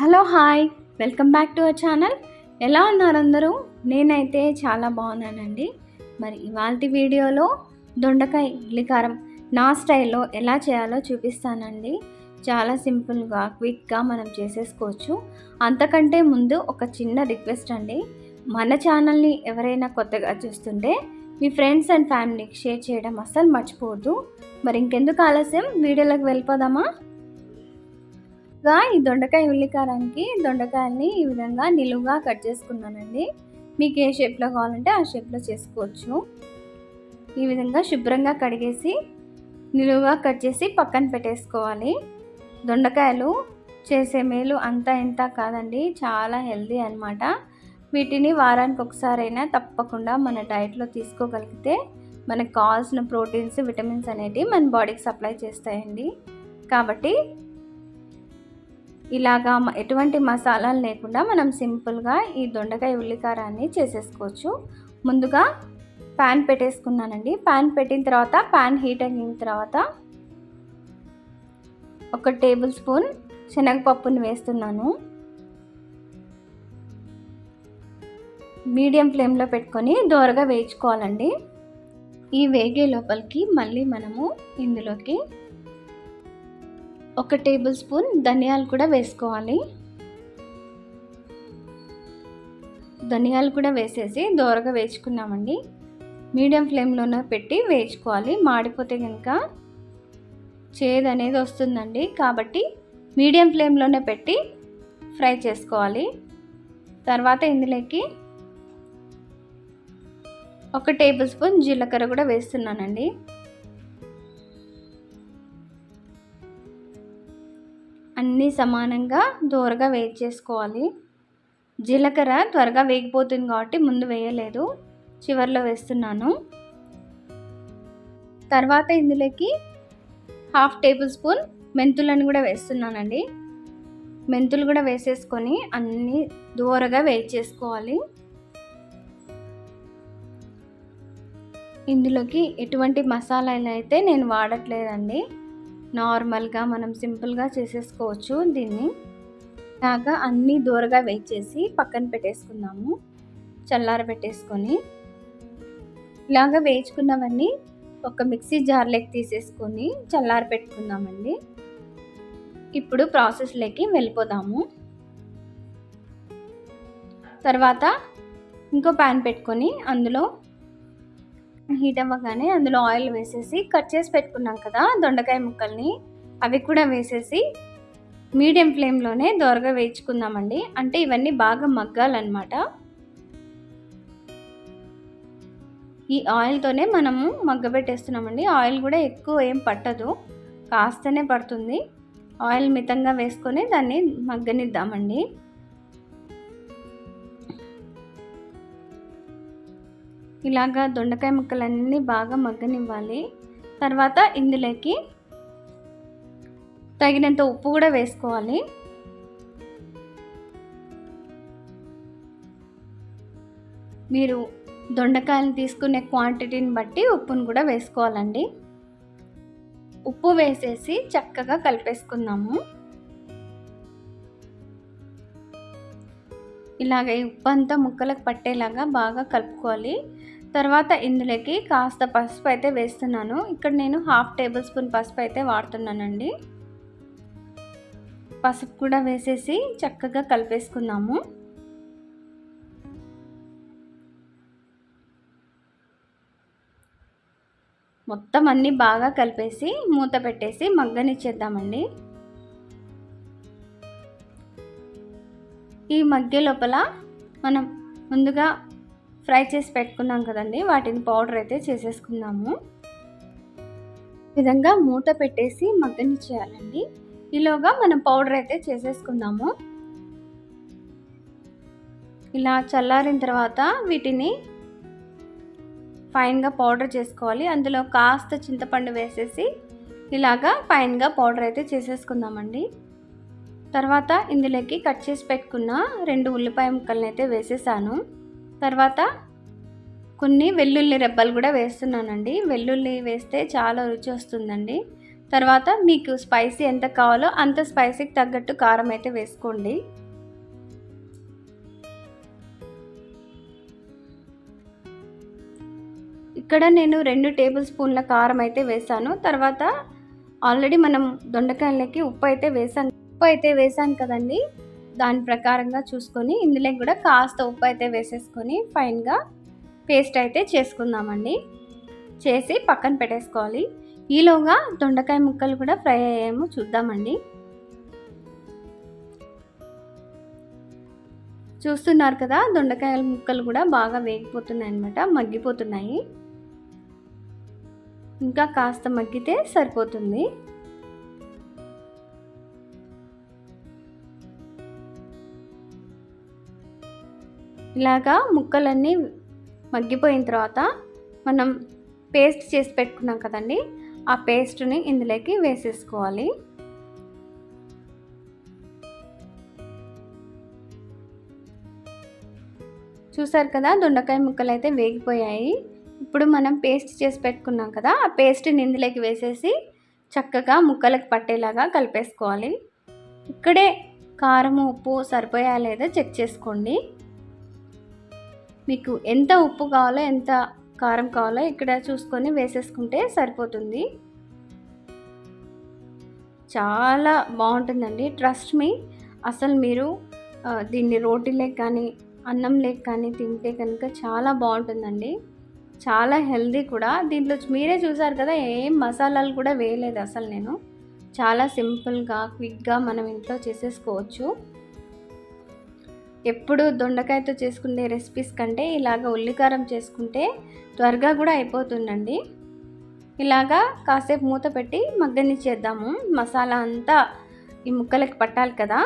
Hello hi welcome back to our channel. ఎలా ఉన్నారు అందరూ? నేనైతే చాలా బాగున్నానండి. మరి ఇవాళ వీడియోలో దొండకాయ ఇడ్లీకారం నా స్టైల్లో ఎలా చేయాలో చూపిస్తానండి. చాలా సింపుల్గా క్విక్గా మనం చేసేసుకోవచ్చు. అంతకంటే ముందు ఒక చిన్న రిక్వెస్ట్ అండి. మన ఛానల్ని ఎవరైనా కొత్తగా చూస్తుంటే మీ ఫ్రెండ్స్ అండ్ ఫ్యామిలీకి షేర్ చేయడం అస్సలు మర్చిపోవద్దు. మరి ఇంకెందుకు ఆలస్యం? వీడియోలోకి వెళ్ళిపోదామా? ముందుగా ఈ దొండకాయ ఉల్లికారానికి దొండకాయల్ని ఈ విధంగా నిలువుగా కట్ చేసుకున్నానండి. మీకు ఏ షేప్లో కావాలంటే ఆ షేప్లో చేసుకోవచ్చు. ఈ విధంగా శుభ్రంగా కడిగేసి నిలువుగా కట్ చేసి పక్కన పెట్టేసుకోవాలి. దొండకాయలు చేసే మేలు అంతా ఇంత కాదండి చాలా హెల్దీ అనమాట వీటిని వారానికి ఒకసారైనా తప్పకుండా మన డైట్లో తీసుకోగలిగితే మనకు కావాల్సిన ప్రోటీన్స్ విటమిన్స్ అనేటివి మన బాడీకి సప్లై చేస్తాయండి. కాబట్టి ఇలాగా ఎటువంటి మసాలాలు లేకుండా మనం సింపుల్గా ఈ దొండకాయ ఉల్లికారాన్ని చేసేసుకోవచ్చు. ముందుగా ప్యాన్ పెట్టేసుకున్నానండి. ప్యాన్ పెట్టిన తర్వాత ప్యాన్ హీట్ అయిన తర్వాత ఒక టేబుల్ స్పూన్ శనగపప్పుని వేస్తున్నాను. మీడియం ఫ్లేమ్లో పెట్టుకొని దోరగా వేయించుకోవాలండి. ఈ వేగే లోపలికి మళ్ళీ మనము ఇందులోకి ఒక టేబుల్ స్పూన్ ధనియాలు కూడా వేసుకోవాలి. ధనియాలు కూడా వేసేసి దోరగా వేయించుకున్నామండి మీడియం ఫ్లేమ్లోనే పెట్టి వేయించుకోవాలి మాడిపోతే కనుక చేదు అనేది వస్తుందండి. కాబట్టి మీడియం ఫ్లేమ్లోనే పెట్టి ఫ్రై చేసుకోవాలి. తర్వాత ఇందులోకి ఒక టేబుల్ స్పూన్ జీలకర్ర కూడా వేస్తున్నానండి. అన్నీ సమానంగా దూరగా వేడి చేసుకోవాలి. జీలకర్ర త్వరగా వేగిపోతుంది కాబట్టి ముందు వేయలేదు. చివరిలో వేస్తున్నాను. తర్వాత ఇందులోకి హాఫ్ టేబుల్ స్పూన్ మెంతులను కూడా వేస్తున్నానండి. మెంతులు కూడా వేసేసుకొని అన్నీ దూరగా వేడి చేసుకోవాలి. ఇందులోకి ఎటువంటి మసాలాలు అయితే నేను వాడట్లేదండి. నార్మల్గా మనం సింపుల్గా చేసేసుకోవచ్చు దీన్ని. ఇలాగా అన్నీ దూరగా వెయిట్ చేసి పక్కన పెట్టేసుకుందాము. చల్లార పెట్టేసుకొని. ఇలాగా వేయించుకున్నవన్నీ ఒక మిక్సీ జార్లోకి తీసేసుకొని చల్లార పెట్టుకుందామండి. ఇప్పుడు ప్రాసెస్లోకి వెళ్ళిపోదాము. తర్వాత ఇంకో ప్యాన్ పెట్టుకొని అందులో హీట్ అవ్వగానే అందులో ఆయిల్ వేసేసి కట్ చేసి పెట్టుకున్నాం కదా దొండకాయ ముక్కల్ని అవి కూడా వేసేసి మీడియం ఫ్లేమ్లోనే దోరగా వేయించుకుందామండి. అంటే ఇవన్నీ బాగా మగ్గాలన్నమాట. ఈ ఆయిల్తోనే మనము మగ్గబెట్టేస్తున్నామండి. ఆయిల్ కూడా ఎక్కువ ఏం పట్టదు. కాస్తనే పడుతుంది. ఆయిల్ మితంగా వేసుకొని దాన్ని మగ్గనిద్దామండి. ఇలాగా దొండకాయ ముక్కలన్నీ బాగా మగ్గనివ్వాలి. తర్వాత ఇందులోకి తగినంత ఉప్పు కూడా వేసుకోవాలి. మీరు దొండకాయలు తీసుకునే క్వాంటిటీని బట్టి ఉప్పును కూడా వేసుకోవాలండి. ఉప్పు వేసేసి చక్కగా కలిపేసుకుందాము. ఇలాగ ఉప్పు అంతా ముక్కలకు పట్టేలాగా బాగా కలుపుకోవాలి. తర్వాత ఇందులోకి కాస్త పసుపు అయితే వేస్తున్నాను. ఇక్కడ నేను హాఫ్ టేబుల్ స్పూన్ పసుపు అయితే వాడుతున్నానండి. పసుపు కూడా వేసేసి చక్కగా కలిపేసుకుందాము. మొత్తం అన్నీ బాగా కలిపేసి మూత పెట్టేసి మగ్గనిచ్చేద్దామండి. ఈ మగ్గే లోపల మనం ముందుగా ఫ్రై చేసి పెట్టుకున్నాం కదండి వాటిని పౌడర్ అయితే చేసేసుకుందాము. విధంగా మూత పెట్టేసి మగ్గనిచ్చేయాలండి ఈలోగా మనం పౌడర్ అయితే చేసేసుకుందాము. ఇలా చల్లారిన తర్వాత వీటిని ఫైన్గా పౌడర్ చేసుకోవాలి. అందులో కాస్త చింతపండు వేసేసి ఇలాగా ఫైన్గా పౌడర్ అయితే చేసేసుకుందామండి. తర్వాత ఇందులోకి కట్ చేసి పెట్టుకున్న రెండు ఉల్లిపాయ ముక్కలను అయితే వేసేసాను. తర్వాత కొన్ని వెల్లుల్లి రెబ్బలు కూడా వేస్తున్నానండి. వెల్లుల్లి వేస్తే చాలా రుచి వస్తుందండి. తర్వాత మీకు స్పైసీ ఎంత కావాలో అంత స్పైసీకి తగ్గట్టు కారం అయితే వేసుకోండి. ఇక్కడ నేను రెండు టేబుల్ స్పూన్ల కారం అయితే వేసాను. తర్వాత ఆల్రెడీ మనం దొండకాయలకి ఉప్పు అయితే వేసాను ఉప్పు అయితే వేసాను కదండి. దాని ప్రకారంగా చూసుకొని ఇందులో కూడా కాస్త ఉప్పు అయితే వేసేసుకొని ఫైన్గా పేస్ట్ అయితే చేసుకుందామండి. చేసి పక్కన పెట్టేసుకోవాలి. ఈలోగా దొండకాయ ముక్కలు కూడా ఫ్రై అయ్యాయేమో చూద్దామండి. చూస్తున్నారు కదా దొండకాయల ముక్కలు కూడా బాగా వేగిపోతున్నాయి అనమాట మగ్గిపోతున్నాయి. ఇంకా కాస్త మగ్గితే సరిపోతుంది. ఇలాగా ముక్కలన్నీ మగ్గిపోయిన తర్వాత మనం పేస్ట్ చేసి పెట్టుకున్నాం కదండి ఆ పేస్ట్ని ఇందులోకి వేసేసుకోవాలి. చూసారు కదా దొండకాయ ముక్కలు అయితే వేగిపోయాయి. ఇప్పుడు మనం పేస్ట్ చేసి పెట్టుకున్నాం కదా ఆ పేస్ట్ని ఇందులోకి వేసేసి చక్కగా ముక్కలకు పట్టేలాగా కలిపేసుకోవాలి. ఇక్కడే కారం ఉప్పు సరిపోయా లేదా చెక్ చేసుకోండి. మీకు ఎంత ఉప్పు కావాలో ఎంత కారం కావాలో ఇక్కడ చూసుకొని వేసేసుకుంటే సరిపోతుంది. చాలా బాగుంటుందండి. ట్రస్ట్ మీ అసలు మీరు దీన్ని రోటీలేక్ కానీ అన్నం లేక్ కానీ తింటే కనుక చాలా బాగుంటుందండి. చాలా హెల్దీ కూడా. దీంట్లో మీరే చూసారు కదా ఏం మసాలాలు కూడా వేయలేదు అసలు నేను. చాలా సింపుల్గా క్విక్గా మనం ఇంట్లో చేసేసుకోవచ్చు. ఎప్పుడు దొండకాయతో చేసుకునే రెసిపీస్ కంటే ఇలాగ ఉల్లికారం చేసుకుంటే త్వరగా కూడా అయిపోతుందండి. ఇలాగా కాసేపు మూత పెట్టి మగ్గని చేద్దాము. మసాలా అంతా ఈ ముక్కలకి పట్టాలి కదా.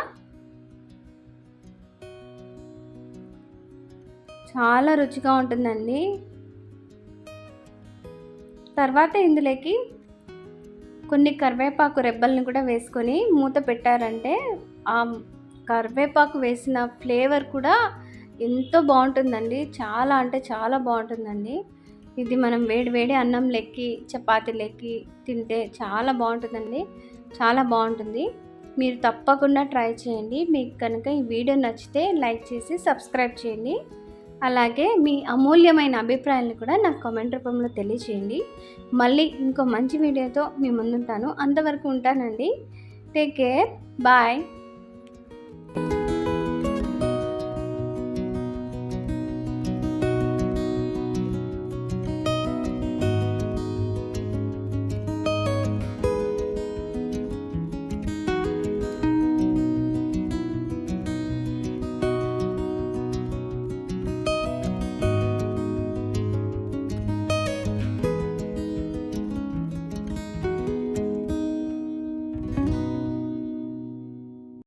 చాలా రుచిగా ఉంటుందండి. తర్వాత ఇందులోకి కొన్ని కరివేపాకు రెబ్బల్ని కూడా వేసుకొని మూత పెట్టారంటే ఆ కరివేపాకు వేసిన ఫ్లేవర్ కూడా ఎంతో బాగుంటుందండి. చాలా అంటే చాలా బాగుంటుందండి. ఇది మనం వేడి వేడి అన్నం లెక్కి చపాతీ లెక్కి తింటే చాలా బాగుంటుందండి. చాలా బాగుంటుంది. మీరు తప్పకుండా ట్రై చేయండి. మీకు కనుక ఈ వీడియో నచ్చితే లైక్ చేసి సబ్స్క్రైబ్ చేయండి. అలాగే మీ అమూల్యమైన అభిప్రాయాలను కూడా నాకు కామెంట్ రూపంలో తెలియచేయండి. మళ్ళీ ఇంకో మంచి వీడియోతో మీ ముందుంటాను. అంతవరకు ఉంటానండి. Take care. బాయ్.